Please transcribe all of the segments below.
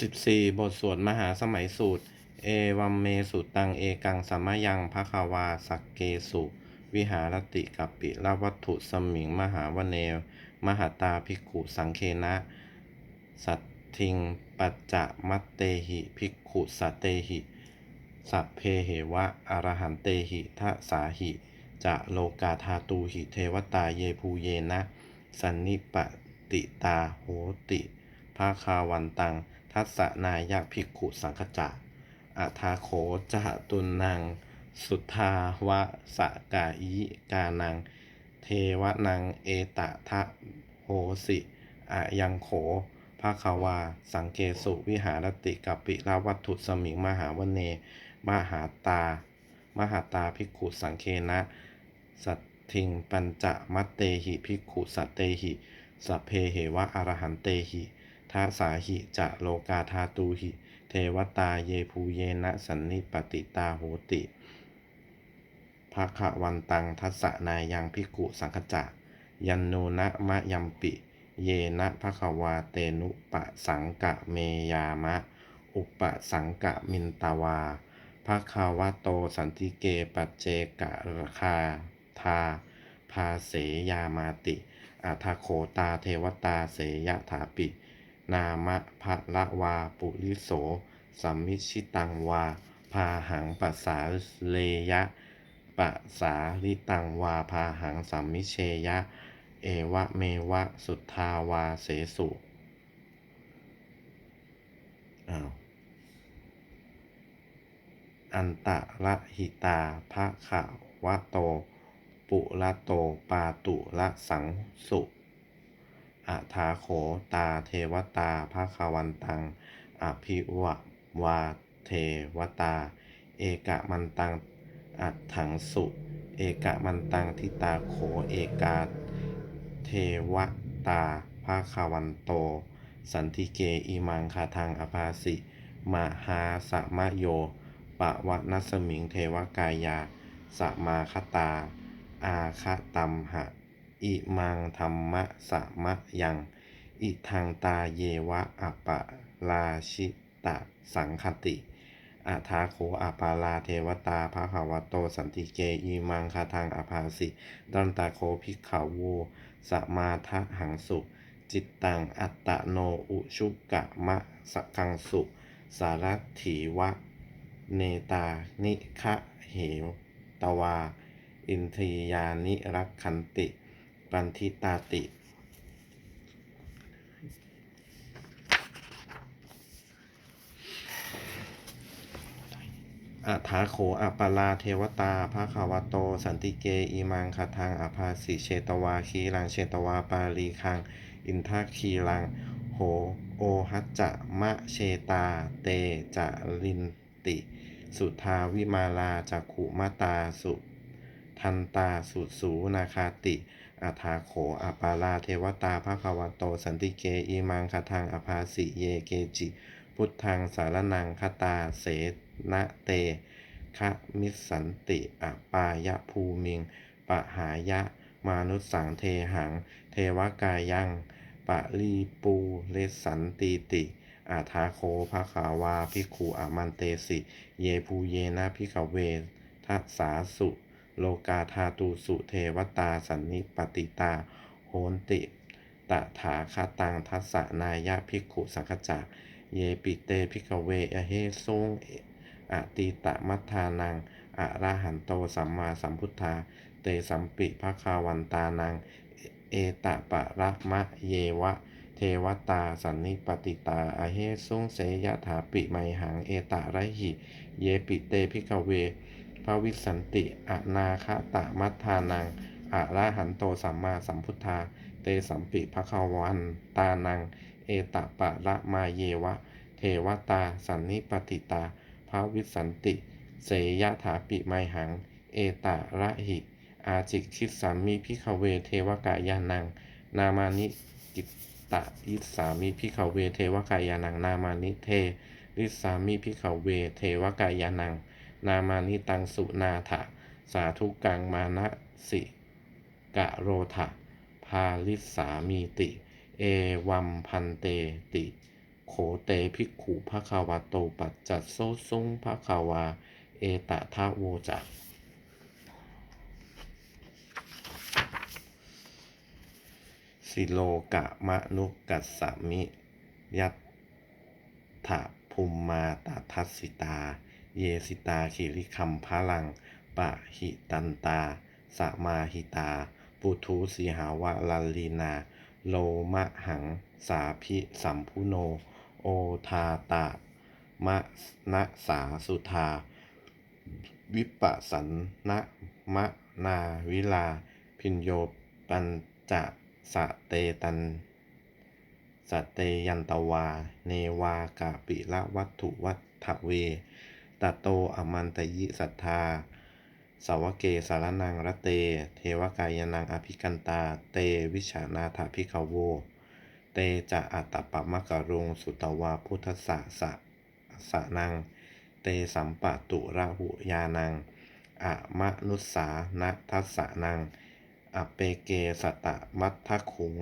14 บทสวดมหาสมัยสูตร เอวัมเมสุตังเอกังสัมมายังภควาสักเกสุ วิหารติกัปปิละวัตถุสมิงมหาวเนว มหาตาภิกขุสังเคนะ สัตทิงปัจจะมัตเตหิภิกขุสัตเตหิสัพเพเหวะอรหันเตหิทะสาหิจะโลกาธาตูหิเทวตาเยภูเยนะ สันนิปติตาโหติภาคาวันตัง ทัสสะนายะภิกขุสังคจะอาทาโขจะตุนัง สุทาวะสะกายิกานัง เทวนังเอตะทะโหสิอะยังโขภาควา สังเกสุวิหารติกัปปิลาวัตถุสมิงมหาวเน มหาตา มหาตาภิกขุสังเคนะ สัตทิงปัญจะมัตเตหิภิกขุสัตเตหิ สัพเพเหวะอรหันเตหิ ทัสาหิจะโลกาธาตูหิ เทวตาเยภูเยนะสันนิปติตาโหติภะคะวันตังทัสสะนายังภิกุสังคจะยันโนนะมะยัมปิ เยนะภะคะวาเตนุปะสังกะเมยามะ อุปะสังกะมินตาวาภะคะวะโตสันติเกปัจเจกะคาทาภาเสยามาติอัทโขตาเทวตาเสยถาปิ นามะภะละวาปุริโส สัมมิชิตังวา พาหังปัสสาเลยะปัสสาลิตังวา พาหังสัมมิเชยะ เอวะเมวะ สุทธาวาเสสุอ้าวอันตะระหิตาภะขาวะโต ปุระโต ปาตุละสังสุ อะทาโขตาเทวตาภะควันตังอภิวะวาเทวตา เอกะมันตังอัตถังสุ เอกะมันตังทิตาโขเอกาเทวตาภาคาวันโต สันติเกอิมังคาทางอภาสิมหาสะมโยปะวะนัสมิงเทวกายาสมาคตา อาคตัมหะ อิมังธรรมะสะมะยัง อิทังตาเยวะอัปปะราชิตะสังคติอาทาโขอาปาลาเทวตาภะคะวโตสันติเกอีมังคาทางอภาสิดันตาโคภิกขาวโวสมาทะหังสุจิตตังอัตตโนอุชุกะมะสกังสุ สารถีวะ เนตานิคะเหวตวา อินทรียานิรักขันติ ปันทิตาติ อัฐาโขอัปปลาเทวตาภาคาวโต สันติเกอิมังคาทางอภาสิเชตวาคีรังเชตวาปาลีคัง อินทาคีรัง โหโอหัจจะมะเชตา เตจะลินติ สุทาวิมาลาจักขุมาตาสุ ทันตาสุสูนาคาติ อัฐาโขอปาลาเทวตาภาคาวโต สันติเกอิมังคทางอภาสิเยเกจิ พุทธังสารนังคตาเสนะเตคะมิสสันติอปายะภูมิง ปะหายะมานุสสังเทหัง เทวกายังปะลีปูเลสันตีติอาทาโคภะขาวาภิกขุอามันเตสิ เยภูเยนะพิกเวทัสสาสุ โลกาธาตูสุเทวตาสันนิปติตา โหนติตถาคตังทัสสะนายะภิกขุสังคจักเยปิเตภิกเวอเฮซุงอติตะมัทธานังอะระหันโตสัมมาสัมพุทธา เตสัมปิภคาวันตานัง เอตะปะระมะเยวะ เทวตาสันนิปติตาอเหสุงเสยถาปิไมหัง เอตะไรหิ เยปิเตภิกเว ภวิสันติอนาคตะมัทธานังอะระหันโตสัมมาสัมพุทธา เตสัมปิภควันตานัง เอตะปะระมาเยวะ เทวตาสันนิปติตาภาวิสันติ เสยถาปิไมหัง เอตะระหิ อาจิคิสามิพิขเวเทวกายานัง นามานิกิตตะยิสามิพิขเวเทวกายานัง นามานิเทริสามิพิขเวเทวกายานัง นามานิตังสุนาถะ สาธุกังมานะสิกะโรถะพาลิสามีติ เอวัมพันเตติ โขเตภิกขุภควาโตปัจจัสโซซุงภควา เอตะทะโวจะสิโลกะมะนุกัสสมิ ยัตถภูมมาตทัสสิตา เยสิตาคิริคัมพะลัง ปะหิตันตา สมาหิตา ปุถุสีหาวะลัลลีนา โลมะหัง สาพิสัมพุโน โอทาตะมะนะสาสุธา วิปัสสันนะมะนาวิลา พินโยปัญจะสะเตตันสตเตยันตวา เนวากาปิละวัตถุวัฏเว ตโตอมันตยิสัทธา สาวเกสารนังระเต เทวกายนังอภิกันตา เตวิชานาถาภิกขโว เตจะอัตตปะมะกะรุงสุตวาพุทธสะสะสะนัง เตสัมปะตุระหุยานังอะมะนุสานะทัสสะนัง อเปเกสตะมัททะขุง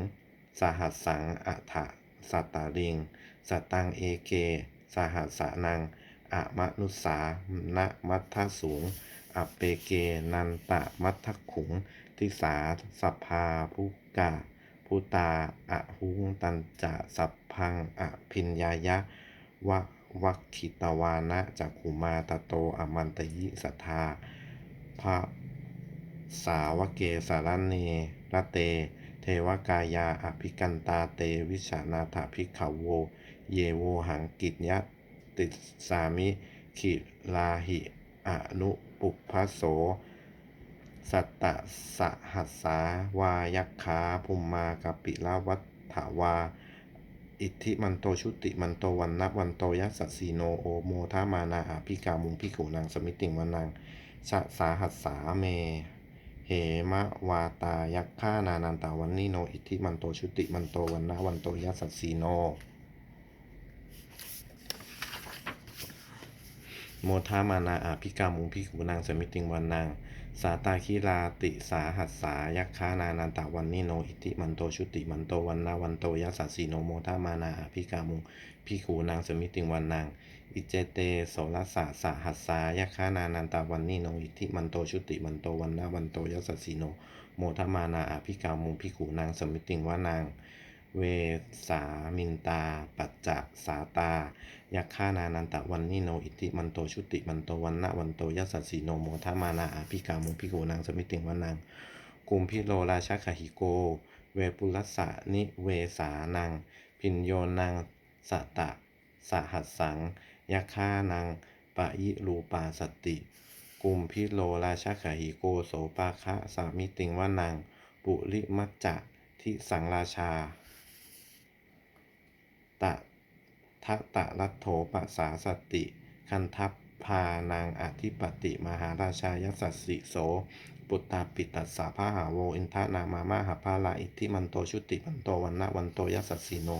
สหัสสังอะถะสัตตาริง สตังเอเก สหัสสะนัง อะมะนุสานะมัททะสูงอเปเกนันตะมัทขุง ทิสาสัพพาภุกะพุตาอะหุงตันจะสัพพังอะพินยายะวะวัคคิตวานะจักขุมาตโตอมันตยิสัทธาพระสาวเกสารเนระเต เทวกายาอภิกันตาเตวิชานาถาภิกขโว เยโวหังกิจยะ ติสามิขิลาหิอนุปุพโส สัตตะสหัสสาวายักขาภุมมากปิละวัฏฐาวา อิทธิมันโตชุติมันโตวันนะวันโตยัสสีโนโอโมทามานาอาภิกามุงพิขุนางสมิติงวันังชะสาหัสสาเม เหมะวาตายักขานานันตาวันนิโน อิทธิมันโตชุติมันโตวันนะวันโตยัสสีโน โมทามานาอาภิกามุงพิขุนางสมิติงวันนาง สาตาคิลาติสาหัสสายักขานานันตาวันนิโนอิทิมันโตชุติมันโตวันนาวันโตยัสสสีโนโมทามานาอาภิกามุงพิขูนางสมิติงวันนางอิเจเตโสรสะสะหัสสายักขานานันตาวันนิโนอิทิมันโตชุติมันโตวันนาวันโตยัสสสีโนโมทามานาอาภิกามุงพิขูนางสมิติงวานาง เวสามินตา ปัจจะสาตา ยักขานานันตะวันนิโน อิทธิมันโต ชุติมันโต วันนะวันโตยัสสสสีโนโมทามานาอาภิกามุพิโกนางสมิติงวันนางกุมพิโลราชคหิโก เวปุลัสสะนิเวสานัง พินโยนางสะตะสหัสสัง ยักขานังปะยิรูปาสติกุมพิโลราชคหิโกโสปาคะสามิติงวานังปุริมัจจะทิสังราชา ตะทะตะรัตโถปะสาสติ คันทัพพานางอธิปติมหาราชายัสสสสิโส ปุตตาปิตัสสาพาหาโวอินทนามามาหาพาลาอิทิมันโตชุติมันโตวันนะวันโตยัสสสสีโน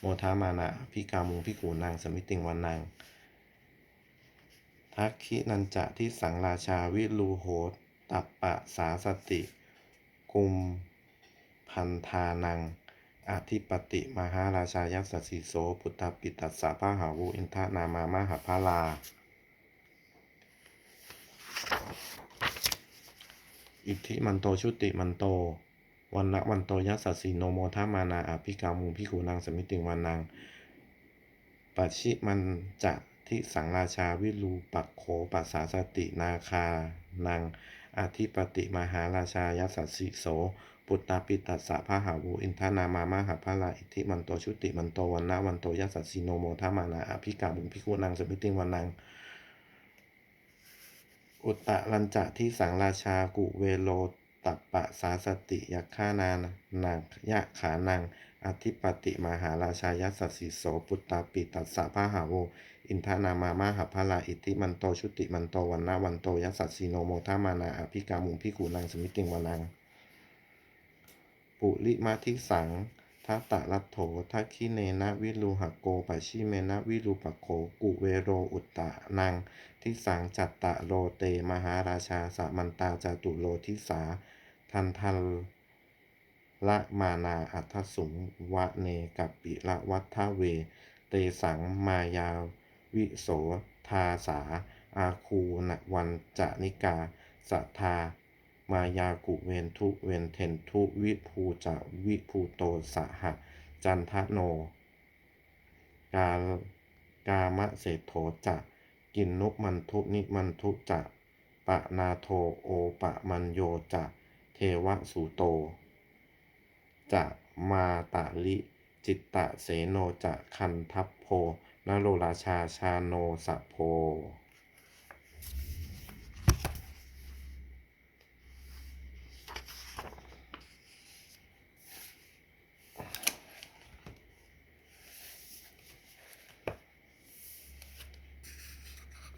โมทามานาอภิกามุงพิกูนางสมิติงวันนางทักขินันจะที่สังราชาวิลูโหตัปปะสาสติ กุมพันธานัง อธิปติมหาราชายัสสสีโสพุทธปิตัสสะพาหาวุอินทนามามหาพาลา อิทธิมันโตชุติมันโต วันละวันโตยัสสสีโนโมทามานาอภิกามุงพิคูนางสมิติงวันนางปัจฉิมันจะทิสังราชาวิรูปักโขปัสสาสตินาคานัง อธิปติมหาราชายัสสิโส ปุตตาปิตัสสะพาหาวูอินทนามามหาพาลาอิทิมันโตชุติมันโตวันนะวันโตยัสสิโนโมทามานาอภิกาบุญพิคุนังสมิติงวันนัง อุตตะลันจะที่สังราชากุเวโลตัปปะสาสติยักขานานางยะขานัง อธิปติมหาราชายัสสิโสปุตตาปิตัสสะพาหาโว อินทนามามหาพาลาอิทธิมันโตชุติมันโตวันนะวันโตยัสสีโนโมทามานาอภิกามุงพิกูนังสมิติงวานัง ปุริมาทิสังทัตตะรัตโถทักขิเนนะวิรูหโกปัชชิเมนะวิรูปโขกุเวโรอุตตะนัง ทิสังจัตตะโลเตมหาราชาสามันตาจตุโลทิสา ทันทัน ละมานาอัทสุงวะเนกัปปิละวัฏเว เตสังมายาวิโสทาสา อาคูณวันจะนิกาสัทธามายากุเวนทุเวนเทนทุวิภูจะวิภูโตสหจันทโน กากามะเศรษโถจะกินนุมันทุนิมันทุจะปะนาโทโอปะมันโยจะเทวสุโต จะมาตาลิจิตตะเสโนจะคันทัพโพนโรราชาชาโนสะโพ